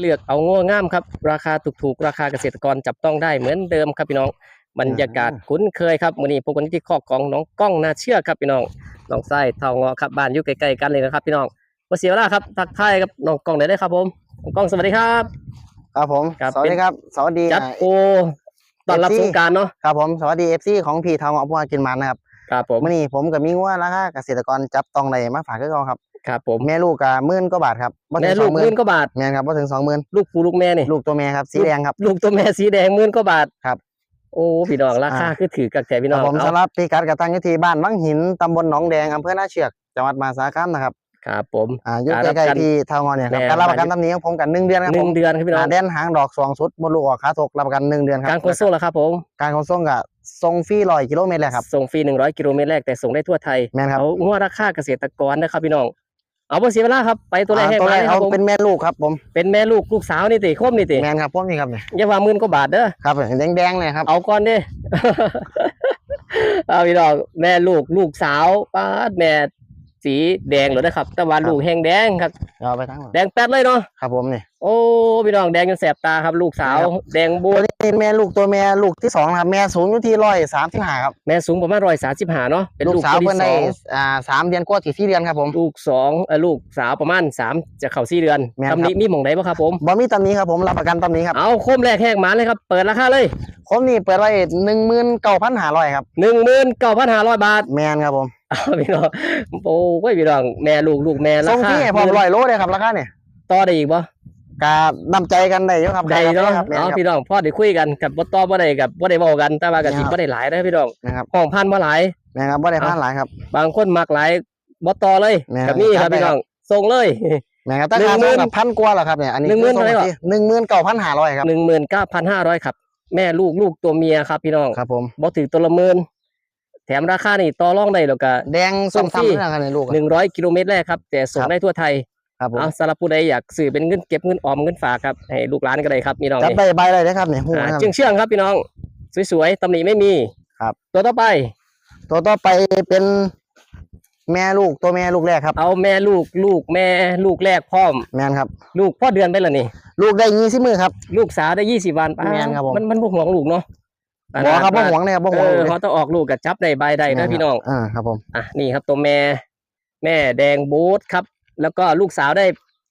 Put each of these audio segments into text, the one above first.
เลือกเอางัวงามครับ ราคาถูกๆ ราคาเกษตรกรจับต้องได้เหมือนเดิมครับพี่น้องบรรยากาศคุ้นเคยครับมื้อนี้พบกันที่คอกของน้องก้องนาเชื่อครับพี่น้องน้องไส้เท่างอครับบ้านอยู่ใกล้ๆกันเลยนะครับ พี่น้องบ่เสียเวลาครับทักทายกับน้องก้องได้เลยครับ ผมน้องก้องสวัสดีครับ ครับผมครับสวัสดีครับสวัสดีจัดอ่าโอตอนรับ FC สงกรารเนาะครับผมสวัสดีเอฟซีของพี่ทองอพวกินมันนะครับครับผมมื่อนี้ผมกับมิงว่าราคาเกษตรกรจับต้องได้มาฝากคือเขาครับ ครับผมแม่ลูกกับหมื่นกว่าบาทครับบ่ถึแม่งสลูอกงหหมื่มื่นนกว่าบาท แม่นครับบ่ถึงสองหมื่นลูกปูลูกแม่นี่ลูกตัวแม่ครับสีแดงครับ ลูกตัวแม่สีแดงหมื่นกว่าบาทครับโอ้พี่น้องราคาอ่า คือถือกับแกพี่คน้รัอบงผมเอาสำหรับปีกัดกับตั้งอยู่ที่บ้านวังหินตำบลหนองแดงอำเภอหน้าเชือกจังหวัดมหาสารคามนะครับครับผม อ่าอยู่การรับใกล้กันๆที่ทางอเนี่ยครับแม่ การรับประกันตำหนี้ของผมกันหนึ่งเดือนครับหผนึ่งมเดือนครับพี่น้องอ่าแดนหางดอกสองชุดบนลูกออกขาถกรับประกันหนึ่งเดือนครับ การขนส่งแล้วครับผมการขนส่งกับส่งฟรีร้อยกิโลเมตรเลยครับส่งฟรี100กิโลเมตรแรกแต่ส่งได้ทั่วไทยแม่นครับ เอางวดราคาเกษตรกรนะครับพี่น้อง เอาบ่เสียเวลาครับไปตัวแรกอ่าให้ตัวมาแรกเลยคเอารับผมเป็นแม่ลูกครับ ผมเป็นแม่ลูกลูกสาวนี่ติคมนี่ติแม่นครับผมนี่ครับเนี่ยอย่าว่าหมื่นกว่าบาทเด้อครับแดงๆเลยครับเอาก่อนเด้เอาพี่น้องแม่ลูกลูกสาวป้าดแม่ สีแดงเลยนะครับ แต่ว่าครับลูกแห้งแดงครับเอาไปทั้งหมดแดงแป๊ดเลยเนาะครับผมนี่โอ้พี่น้องแดงจนแสบตาครับ ลูกสาวครับแดงบัตัววนี้แม่ลูกตัวแม่ลูกที่สองนะครับแม่สูงอยู่ที่ร้อยสามสิบห้าครับแม่สูงประมาณร้อยสาสิบห้าเนาะเป็นลูลูกกสาวตัวเพิ่นที่สได้องอ่าสามเดือนกว่าสี่สี่เดือนครับผมลูกสองเออลูกสาวประมาณสามจะเข้าสี่เดือนแม่นครับตำหนี้มีหม่องไหนบ้างครับผมบ่มีตำหนี้ครับผมรับประกันตำหนี้ครับเอาโคมแรกแหกหมาเลยครับเปิดราคาเลยผมนี่เปิดไว้หนึ่งหมื่นเก้าพันห้าร้อยครับหนึ่งหมื่นเก้าพันห้าร้อยบาทแมนครับผม เอาพี่น้องโอ้ยพี่น้องแม่ลูกลูกแม่ราส่งคาฟรีให้พร้อมร้อยโลเลยครับราคาเนี่ยต่อได้อีกบ่กานํใจกันได้อยู่ครับได้เนาะครับแม่นเอาครับพี่น้องพ่อได้คุยกันกับบ่ต่อบ่ได้กับบ่ได้เว้ากัน แต่ว่าก็สิครับบ่ได้หลายนะพี่น้องนะครับห้องพันบ่หลายแม่นครับบ่ได้พลาดหลายครับ บางคนมักหลายบ่ต่อเลยแม่นกับนี่ครับครับพี่น้องส่งเลยแม่นครับตั้งหนึ่ค่างหมื่ส่งนกับพันกว่าแล้วครับเนี่ยอันนี้หนึ่งหมื่นเท่าไหร่ก่อนหนึ่งหมื่นเก้าพันห้าร้อยครับ19,500ครับ แม่ลูกลูกตัวเมียครับพี่น้องครับผมบ่ถึงตัวละหมื่นแถมราคานี่ต่อรองได้แล้วก็แดงส่ส่งงฟรีซ้ำนะครับในลูกอะ100กิโลเมตรแรกครับ แต่ส่งครับได้ทั่วไทยครับผมเอาสำหรับผู้ใดอยากซื้อเป็นเงินเก็บเงินออมเงินฝากครับให้ลูกหลานก็ได้ครับพี่น้องจับนี่ได้ใบเลยนะครับเนี่ยหูอ่านะครับเชื่องเชื่องๆครับพี่น้อง สวยๆตำหนิไม่มีครับ ตัวต่อไป ตัวต่อไปเป็นแม่ลูกตัวแม่ลูกแรกครับ เอาแม่ลูกลูกแม่ลูกแรกพร้อมแมนครับ ลูกพ่อเดือนไปแล้วนี่ ลูกได้ยี่สิบมือครับ ลูกสาวได้ยี่สิบวันป้าแม่นครับผมมันมันบ่ห่วงลูกเนาะ บ่ครับบ่หวงเลยครับบ่หวงเอเลอยเขาต้องออกลูกกับจับได้ใบได้นะพี่น้อง อ่าครับผมอะนี่ครับตัวแม่แม่แดงบูทครับ แล้วก็ลูกสาวได้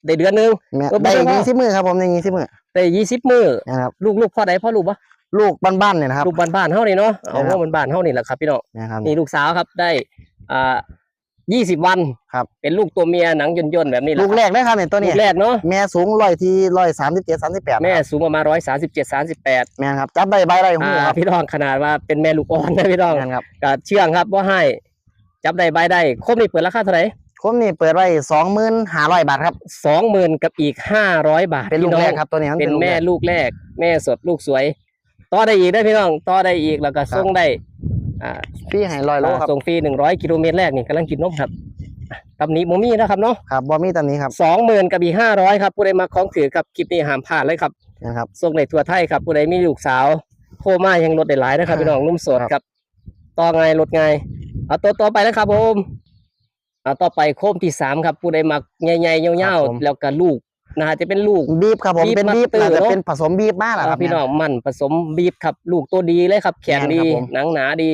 ได้เดือนหนึง แม่เออบ่ได้ได้ว่า ยี่สิบมือครับผมได้ยี่สิบมือได้ยี่สิบมือนะครับลูกลูกพ่อใดพ่อลูกปะลูกบ้านๆเนี่ยนะครับ ลูกบ้านๆเฮานี่เนาะเอาครับ ว่าบ้านๆเฮานี่แหละครับพี่น้องนะครับนี่ลูกสาวครับได้อ่า ยี่สิบวันครับ เป็นลูกตัวเมียหนังย่นๆแบบนี้แหละลูกแรกนะครับเนี่ยตัวลูนี้กแรกเนาะแม่สูงร้อยที่ร้อยสามสิบเจ็ดสามสิบแปดแม่สูงประมาณร้อยสามสิบเจ็ดสามสิบแปดแม่นครับจับได้ใบได้หูอ่าครับพี่น้องขนาดว่าเป็นแม่ลูกอ่อนนะพี่น้องแม่นครับก็เชื่องครับว่าให้จับได้ใบได้ครบนี่เปิดราคาเท่าไหร่ผมนี่เปิดไว้สองหมื่นห้าร้อยบาทครับสองหมื่นกับอีกห้าร้อยบาทเป็นลูพี่กน้อแรงกครับตัวนี้มันเป็นลูกแม่รกลูกแรก แม่สดลูกสวยต่อได้อีกได้อพี่น้องต่อได้อีกแล้วก็ส่งได้ อ่าพี่ให้ร้อยโลครับส่งฟรีหนึ่งร้อยกิโลเมตรแรกนี่กำลังกินนมครับอะตำหนิโมมี่นะครับเนาะครับบอมี่ตัวนี้ครับสองหมื่นกับอีกห้าร้อยครับผู้ใดมาของถือกับคลิปนี้ห้ามพลาดเลยครับนะครับส่งในทั่วไทยครับผู้ใดมีลูกสาวโทรมายังลดได้หลายนะครับครับพี่น้องนุ่มโสดครับครับต่อไงลดไงเอาตัวต่อไปแล้วครับผมเอาต่อไปโคมที่สามครับผู้ใดมักใหญ่ๆยาวๆแล้วก็ลูก นะฮะจะเป็นลูก บีบครับผมบีบเป็นบีบมาตื่นน่าจะเนอะ เป็นผสมบีบมากแหละคอ่ารับพี่น้องมันผสมบีบครับ ลูกตัวดีเลยครับ แข็งแม่นดีครับผม หนังหนาดี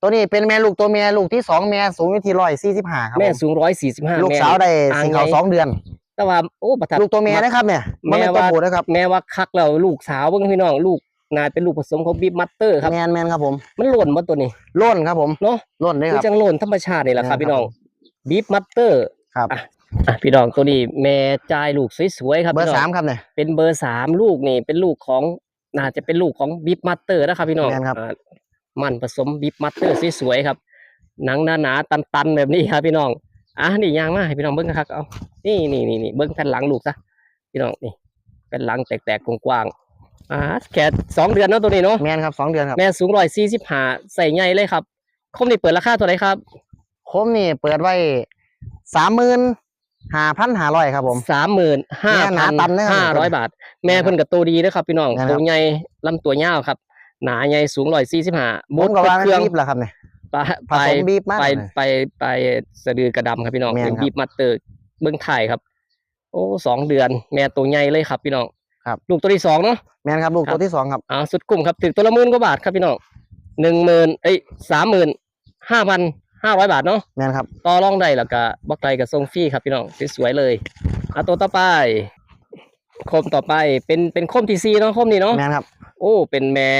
ตัวนี้เป็นแม่ลูกตัวแม่ลูกที่สองแม่สูงอยู่ที่ร้อยสี่สิบห้าครับแม่ผมสูงร้อยสี่สิบห้าลูกสาวได้อ่างสี่เขาไง สองเดือน แต่ว่าโอ้ประทับ ลูกตัวแม่นะครับเนี่ยแม่ไม่เป็นตัวว่า ผู้นะครับแม่ว่าคักแล้วลูกสาวเบิ่งพี่น้องลูกน่าเป็นลูกผสมของบีบมัตเตอร์ครับ แมนแมนครับผมมันหล่นมาตัวนี้ล้นครับผมเนาะล้นได้คืคอรับ จังหล่นธรรมชาตินี่แหละครับแม่นพี่น้องครับบีบมัตเตอร์ครับ อะ อะพี่น้องตัวนี้แม่จ่ายลูกสวยๆครับเบอพี่ร์น้องสามครับเนี่ย เป็นเบอร์สามลูกนี่เป็นลูกของน่าจะเป็นลูกของบีบมัตเตอร์นะครับพี่น้องแม่นครับ อ่ามันผสมบีบมัตเตอร์สวยๆครับ หนังหนาๆตันๆแบบนี้ครับพี่น้องอะนี่ยางมาให้พี่น้องเบิ้งครับเอานี่นี่นี่นี่เบิ้งแผ่นหลังลูกซะพี่น้องนี่เป็นหลังแตกๆกว้างๆอ่าแค่สองเดือนเนาะตัวนี้เนาะแมนครับสองเดือนครับ แม่สูงร้อยสี่สิบห้าใส่ใหญ่เลยครับคมนี่เปิดราคาเท่าไหร่ครับ คมนี่เปิดไว้สามหมื่น ห้าพันห้าร้อยครับผม สามหมื่นห้าแม่หพันานตันนะครับห้าร้อยบาท แม่เพิ่นกับตัวดีนะครับพี่น้องนะครับ ตัวใหญ่ลำตัวยาวครับ หนาใหญ่สูงร้อยสี่สิบห้าผบมดก็ว่าเครื่องบีบแหละครับเนี่ย ไปผไปสมบีบมากไปเลยไปไปสะดือกระดำครับพี่น้องแม่นเป็นครับบีบมัตเตอร์เบื้องไทยครับ โอ้สองเดือน แม่ตัวใหญ่เลยครับพี่น้องครับ ลูกตัวที่สองเนาะ แมนครับลูกครับ ตัวที่สองครับ อ่าสุดกลุ่มครับถึงตัวละหมื่นกว่าบาทครับพี่น้องหนึ่งหมื่นเอ้ยสามหมื่นห้าพัน ห้าร้อยบาทเนาะแมนครับต่อรองได้แล้วก็บอกไกลกับทรงฟรีครับพี่น้องสวยๆเลยอะตัวต่อไปโคมต่อไปเป็นเป็นโคมทีซีเนาะโคมนี้เนาะแมนครับ โอ้เป็นแม่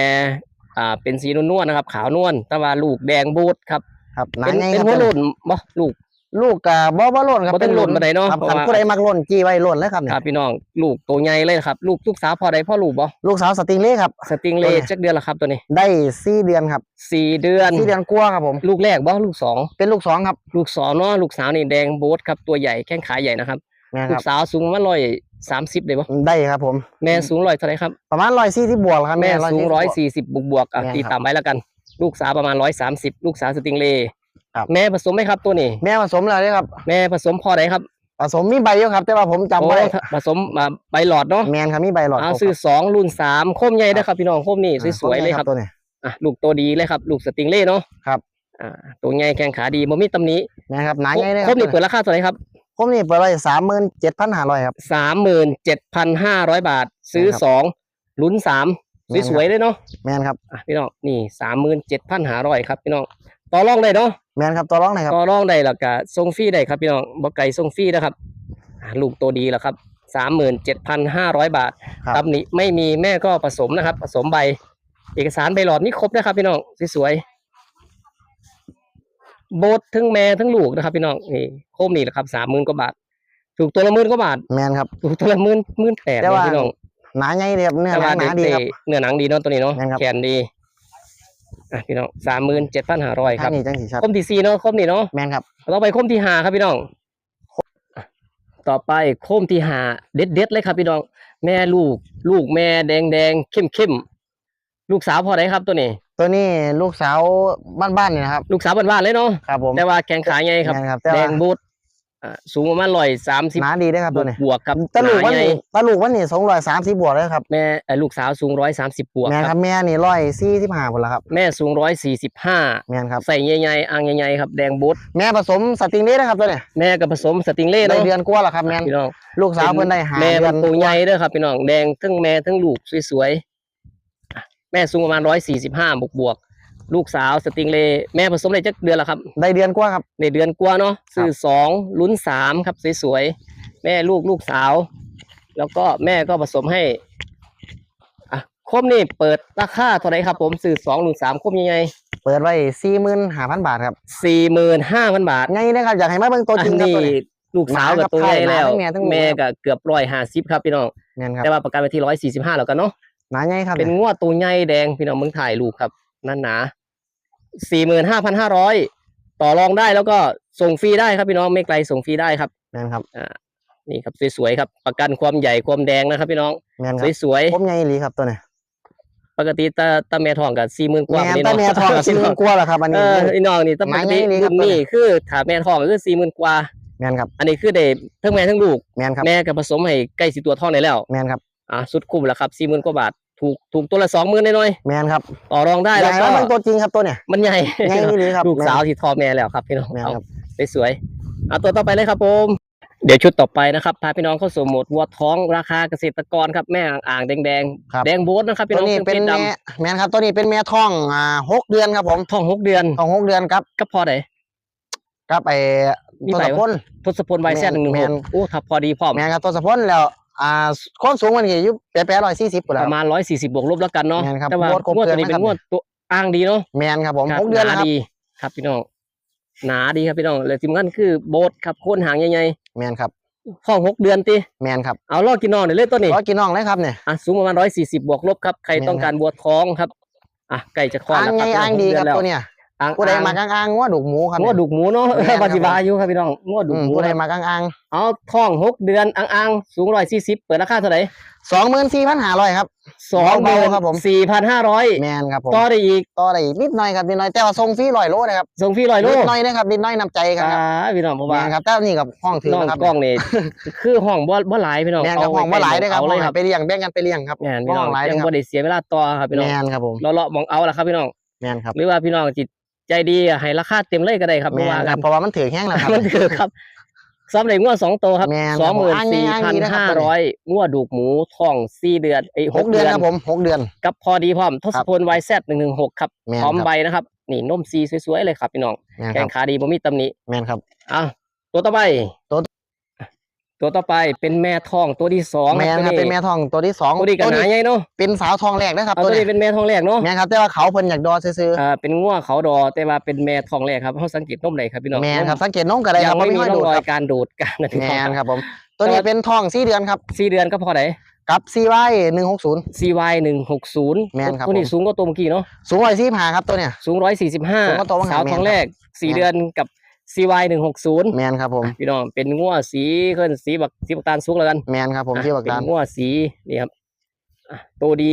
อ่าเป็นสีนวลๆนะครับ ขาวนวลแต่ว่าลูกแดงบูดครับครับหนาเป็นไงเป็นครับหัวโล้นบ่ลูก ลูกกับบ่บ่หล่นครับบ่ต้องหล่นปานใดเนาะครับเพราะคันว่า ผู้ใดมักหล่นจี้ไว้หล่นเลยครับเนี่คยรับพี่น้องลูกตัวใหญ่เลยครับ ลูกลูกสาวพอใดพ่อลูกบ่ลูกสาวสติงเล่ครับ สติงเลตัวย์ไหนจักเดือนละครับตัวนี้ได้สี่เดือนครับสี่เดือน สี่เดือนกลัวาครับผม ลูกแรกบ่ลูกสองเป็นลูกสองครับลูกสองเนาะลูกสาวนี่แดงโบ๊ทครับตัวใหญ่แข้งขาใหญ่นะครับ แมนลูครักบ สาวสูงประมาณร้อยสามสิบเลยบ่ได้ครับผม แม่สูงร้อยเท่าไหรครับ ประมาณร้อยสี่สิบบวกครับแม่สูง140ร้อยบวกสี่สิบบวกบวกๆอะแม่นตีครับตามไว้แล้วกัน ลูกสาวประมาณร้อยสามสิบลูกสาวสติงเลย์ ครับ แม่ผสมไหมครับตัวนี้ แม่ผสมแล้วเนี่ยครับ แม่ผสมพอใดครับผสมมีใบเยอะครับ แต่ว่าผมจำโอ้ไว้ผสมมาใบหลอดเนาะแมนครับมีใบหลอดเอาครบซื้อครับสองรุ่นสามโคมใหญ่นะครับ พี่น้องโคมนี่อ่าสวยๆเลยครับตัวนี้ อะลูกตัวดีเลยครับ ลูกสติงเล่เนาะครับ อ่าตัวใหญ่แข้งขาดีบ่มีตำหนิแมนครับหนาไงเลยโคมนี่เปิดราคาเท่าไหร่ครับผมนี่เปิดไว้สามหมื่นเจ็ดพันห้าร้อยครับ สามหมื่นเจ็ดพันห้าร้อยบาท ซื้อครับสองลุ้นสามแม่นครับ สวยๆเลยเนาะแมนครับ อะพี่น้องนี่สามหมื่นเจ็ดพันห้าร้อยครับพี่น้อง ต่อรองได้เนาะแมนครับตัวร้องไหนอยครับต่อรองได้แล้วก็ส่งฟรีได้ครับพี่น้องบ่ไก่ส่งฟรีนะครับอะลูกตัวดีแล้วครับสามหมื่นเจ็ดพันห้าร้อยบาทครับตำหนิไม่มีแม่ก็ผสมนะครับ ผสมใบ เอกสารใบหลอดนี่ครบนะครับ พี่น้องสวยๆโบททั้งแม่ทั้งลูกนะครับ พี่น้องนี่โคมนี่แหละครับสามหมื่นกว่าบาท ถูกตัวละหมื่นกว่าบาทแมนครับถูกตัวละหมื่นหมื่นแปดแต่เลยว่าพี่น้องหนาไงเลยครับเนื้อแต่หว่านาหเด็นากดีครับเนื้อหนังดีเนาะตัวนี้เนาะแม่นครับแขนดี อะพี่น้องสามหมื่นเจ็ดพันห้าร้อยคทารับงนี้จังสีชัดคมที่สี่เนาะคมนี่เนาะแมนครับต่อไปโคมที่หาครับพี่น้องอะต่อไปโคมที่หาเด็ดเด็ดๆเลยครับพี่น้อง แม่ลูก ลูกแม่แดงแดงเข้มเข้มๆลูกสาวพอได้ครับตัวนี้ ตัวนี้ลูกสาวบ้านๆนี่นะครับ ลูกสาวบ้านๆเลยเนาะครับผมแต่ว่าแข้งขาใหญ่ครับแม่นครับแต่แดว่างบูด อ่าสูงประมาณร้อยสามสิบหนาดีได้อครับตัวนี้บวกกับตะลูกหวันนาใหญ่นี้ตะลูกวันนี้สองร้อยสามสิบบวกเลยครับแม่เอ่อลูกสาวสูงร้อยสามสิบบวกแมนคครัรับบ แม่นี่ร้อยสี่สิบห้าคนละครับแม่สูงร้อยสี่สิบห้าแมนครับ ใส่ใหญ่ๆอ่างใหญ่ๆครับแดงบูดแม่ผสมสติงเล่นะครับตัวนี้แม่กับผสมสติงเล่ได้เนาะเดือนกว่าแล้วครับแมนพี่น้อง ลูกสาวเพิ่นได้หาแม่เดืมัอนนตัวใหญ่เด้อครับพี่น้องแดงทั้งแม่ทั้งลูกสวยๆอะแม่สูงประมาณร้อยสี่สิบห้าบวกบวกๆ ลูกสาวสติงเล่แม่ผสมได้จักเดือนละครับ ได้เดือนกว่าครับในเดือนกว่าเนาะซื้อสองลุ้นสามครับสวยๆแม่ลูกลูกสาว แล้วก็แม่ก็ผสมให้อะคมนี่เปิดราคาเท่าไหร่ครับ ผมซื้อสองลุ้นสามคมยังไงเปิดไว้สี่หมื่นห้าพันบาทครับสี่หมื่นห้าพันบาทไงนะครับอยากให้มาเบิ่งตัวจริงครับอันตัวนี้นี้ ลูกสาวกับตัวหมากับใหญ่แล้วไข่หมาทั้งแม่ทั้งลูกแม่ก็เกือบร้อยห้าสิบครับพี่น้องแมนครับแต่ว่าประกันไปที่ร้อยสี่สิบห้าแล้วกันเนาะหนาไงครับเป็นงวดตัวใหญ่แดงพี่น้องเมืองถ่ายรูปครับ นั่นหนาสี่หมื่นห้าพันห้าร้อยต่อรองได้แล้วก็ส่งฟรีได้ครับพี่น้องไม่ไกลส่งฟรีได้ครับแมนครับนี่ครับสวยๆครับ ประกันความใหญ่ความแดงนะครับ พี่น้องแมนครับสวยผมไงอีหลีครับตัวนี้ๆปกติตาตาแม่ทองกับสี่หมื่นกแมว่านแต่แม่ทองสี่หมื่นกว่าแล้วครับอันเอนี้อไอ้น้องนี่ต้องปกติหมาใหญ่นี่ครัรุ่บนนี้คือถ้าแม่ทองก็คือสี่หมื่นกว่าแมนครับ อันนี้คือเด็ทั้งแม่ทั้งลูกแมนครับแม่กับผสมให้ใกล้สิตัวทองได้แล้วแมนครับอ่าสุดคุ้มแล้วครับสี่หมื่นกว่าบาท ถูกถูกตัวละสองหมื่นน้อยแมนครับๆต่อรองได้อยาแล้กวให้ก็มาเบิ่งตัวจริงครับตัวเนี้มันใหญ่ไงอีหลีครับลูกสาวที่ทอแม่แล้วครับพี่น้องแมนเอาครับสวยๆเอาตัวต่อไปเลยครับผมเดี๋ยวชุดต่อไปนะครับพาพี่น้องเข้าสู่โหมดวัวท้องราคาเกษตรกรครับแม่อ่างๆแดงครับๆแดงโบสนะครับพี่ตัน้วองนี้เครื่องเป็นเพชรดแม่แมนครับตัวนี้เป็นแม่ท้องอ่าหกเดือนครับผมำท้องหกเดือนท้องหกเดือนครับก็พอได้ครับไอ้มีตัวใบสะวะพนทศพลไวแซดหนึ่งหนึ่งแมหนกโอ้ถ้าพอดีพร้อมแมนครับตัวสะพนแล้ว อ่าความสูงมันอยู่แปะๆร้อยสี่สิบปแล้ระวมาณร้อยสี่สิบบวกลบแล้วกันเนาะแม่นครับแต่ว่างวดครบงวดเดืตัวอนนี้เป็นนะครับงวดตัวอ้างดีเนาะแมนครับผมครับหกเดือนหแล้วนาครับดีครับพี่น้องหนาดีครับพี่น้องเลยทีมงานคือโบสครับโคนหางใหญ่แมนครับๆท้องหกเดือนติแมนครับเอาลอกกินนอนเลยเลยตัวนี้ร้อยกินน้องเลยครับเนี่ยอะสูงประมาณร้อยสี่สิบบวกลบครับใครแม่นต้องการบัวท้องครับอะไก่จะคลอดอ้างแล้วไงครับอ้างดีครับแล้วตัวเนี้ย อ่างผู้ใดอ่างมากังอ้างงัวดุกหมูครับงวดดุกหมูเนาะแม่นครับปฏิบายอยู่ครับพี่น้องงวดดุอืกมหมูผู้ใดครับมากังอ้างเอาท้องหกเดือนอ่างอ่างๆสูงร้อยสี่สิบเปิดราคาเท่าไหร่สองหมื่นสี่พันห้าร้อยครับสองหเบามื่นๆครับผมสี่พันห้าร้อยแมนครับผมต่อได้อีกต่อได้อีกนิดหน่อยครับนิดหน่อยแต่ว่าทรงฟรีร้อยโลนะครับส่งฟรีร้อยโลนิดหน่อยนะครับนิดหน่อยน้ำใจกันครับอ่าพี่น้องเพราะแมว่านครับแต่นี่กับห้องถือน้องนะครับกล้องนี่คือห้องบ่บ่หลายพี่น้องแมนครับเห้องว่าหลายได้อครับเอาห้เลองยครับไปเลี้ยงแบ่งกันไปเลี้ยงครับแม่นพี่น้องห้องหลายยังนะครับบ่ได้เสียเวลาต่อครับพี่น้องแมนครับผมเราเลาะมองเอาละครับพี่น้องแมนครับหรือว่าพี่น้องจิต ใจดีอะให้ราคาเต็มเลยก็ได้ครับแมไม่ว่านคกัรันบเพราะว่ามันถือแห้งแล้วครับ มันคือครับซ้อมเลยงวดสองตัวครับแม่นสองหมื่นครับสี่อ้างพันๆดีนะครัห้าบร้อยงวดดูกหมูท่องสี่เดือนไอ้ยหกเดือนครับผมหกเดือน กับพอดีพร้อมทศพลไวแซดหนึ่งหนึ่งหกครับแม่นพร้อมครับใบนะครับ นี่นมซีสวยๆเลยครับพี่น้องแม่นแกครังบขาดีบ่มีตำหนิแม่นครับอะตัวต่อไป ตัวตัวต่อไปเป็นแม่ทองตัวที่สองแม่นครับตัวเป็นแม่ทองตัวที่สองตัวนี้กันหนาใหญ่เนาะเป็นสาวทองแรกนะครับเอาตัตัววนี้นี้เป็นแม่ทองแรกเนาะแม่นครับแต่ว่าเขาเพิ่นอยากดอซื้ออ่าเป็นง่วเขาดอแต่ว่าเป็นแม่ทองแรกครับเขาสังเกตนมไหนครับพี่น้องๆแม่นครับสังเกตน้องกระไดคยัรับงไม่มีห้อยร่อดูงดรอคยรับการดูดกันนะพี่น้แม่องนครับผมตัวนี้เป็นทองสี่เดือนครับสี่เดือนก็พอไหนกับ CY หนึ่งหกศูนย์ CY หนึ่งหกศูนย์แม่นครับตัวนี้ผมสูงกว่าตัวเมื่อกี้เนาะสูงร้อยสี่าครับตัวเนี่ยสูงร้อยสี่สิบห้าสูงกว่าตัวมหาสาวแม่นทองแรกสี่แม่นเดือนกับ CY หนึ่งหกศูนย์แมนครับผมพี่น้องเป็นง่วสีเคลื่อนสีบักสีบักตาลสูงแล้วกันแมนครับผมที่บักเป็นดานง่วสีนี่ครับอะตัวดี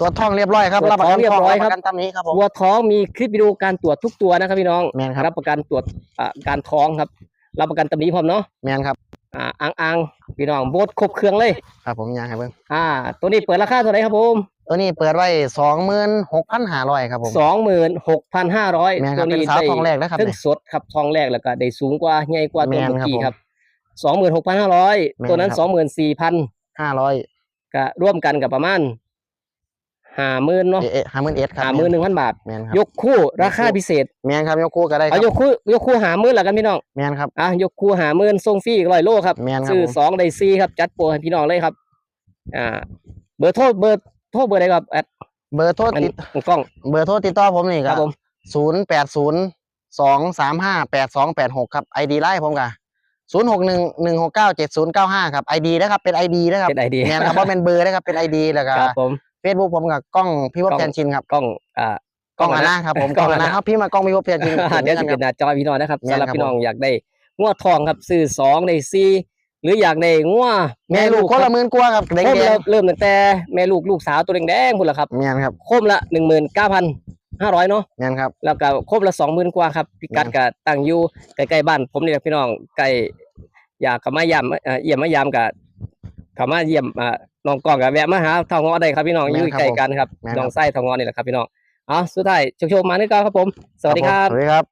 ตัวทองเรียบร้อยครับตัวรับประกันทองเรียบร้อยทงครับประกันตำนี้ครับผมวัวท้องมีคลิปวิดีโอการตรวจทุกตัวนะครับพี่น้องแม่นครับรับประกันตรวจอ่าการท้องครับรับประกันตำหนี้พร้อมเนาะแมนครับอ่าอังอังพี่น้องโบดครบเครื่องเลยครับผมอยากให้เบิ่งอ่า ตัวนี้เปิดราคาเท่าไหร่ครับผม ตัวนี้เปิดไว้สองหมื่นหกพันห้าร้อยครับผมสองหมื่นหกพันห้าร้อยแม่นคตัรัวบเป็นนี้สาวได้ทองแรกนะครับเครื่องเนี่ยสดครับทองแรกแล้วก็ได้สูงกว่าใหญ่กว่าตัวแม่นเมื่อครับกี้ผมครับสองหมื่นหกพันห้าร้อยแม่นตัวนั้นครับสองหมื่นสี่พันห้าร้อยก็ร่วมกันกับประมาณห้าหมื่นเนาะเอ๊ะห้าหมื่นเอ็ดครับห้าหมื่นหนึ่งพันบาทแมนครับยกคู่ราคาพิเศษแมนครับยกคู่ก็ได้คเอารับยกคู่ยกคู่หาหมื่นแล้วกันพี่น้องแมนครับอะยกคู่หาหมื่นส่งฟรีอีกร้อยโลครับแม่นครับซื้อผมสองได้ซีครับจัดโปรให้พี่น้องเลยครับ อ่า เบอร์โทรเบอร์โทรเบอร์อะไรครับแอดเบอร์โทรอันติดกล้อง เบอร์โทรติดต่อผมนี่คครัรับบผม ศูนย์แปดศูนย์สองสามห้าแปดสองแปดหกครับไอดีไล่ผมกะศูนย์หกหนึ่งหนึ่งหกเก้าเจ็ดศูนย์เก้าห้าครับไอดีนะครับเป็นไอดีนะครับเป็นไอเดียแมนครับเพราะเป็นเบอร์นะครับเป็นไอดีแล้วก็ครับผม เฟซบุ๊กผมกับกล้องพี่วบกล้อง แทนชินครับกล้องอ่า กล้องอันนะครับผมกกล้ล้อองงอัอันนนะ นะครับพี่มากล้องพี่วบแทนชิน เดี๋ยวจะเป็นหน้าจอพี่น้องนะครับแม่นสำหรับครับพี่น้องผมอยากได้งวดทองครับซื้อสองได้ซี หรืออยากได้งวแม่ลูกคนละหมื่นกว่าครับแดงโคมแดเริ่งมเริ่มตั้งแต่แม่ลูกลูกสาวตัวแดงๆพุ่นละครับแมนครับโคมละหนึ่งหมื่นเก้าพันห้าร้อยเนาะแมนครับแล้วก็ครบละสองหมื่นกว่าครับพิกัดอืมก็ตั้งอยู่ใกล้ๆบ้าน ผมนี่แหละพี่น้องใกล้อยากกลับมายามเอ่อเยี่ยมมายามกับกลับมาเยี่ยมอ่าน้องกล้องกับแวะมาหาทองงอได้ครับพี่น้องอยู่ใกล้กันครับน้องไส้ทองงอนี่แหละครับพี่น้องเอ๋อสุดท้ายโชคๆมานึกกันครับผม สวัสดีครับสวัสดีครับ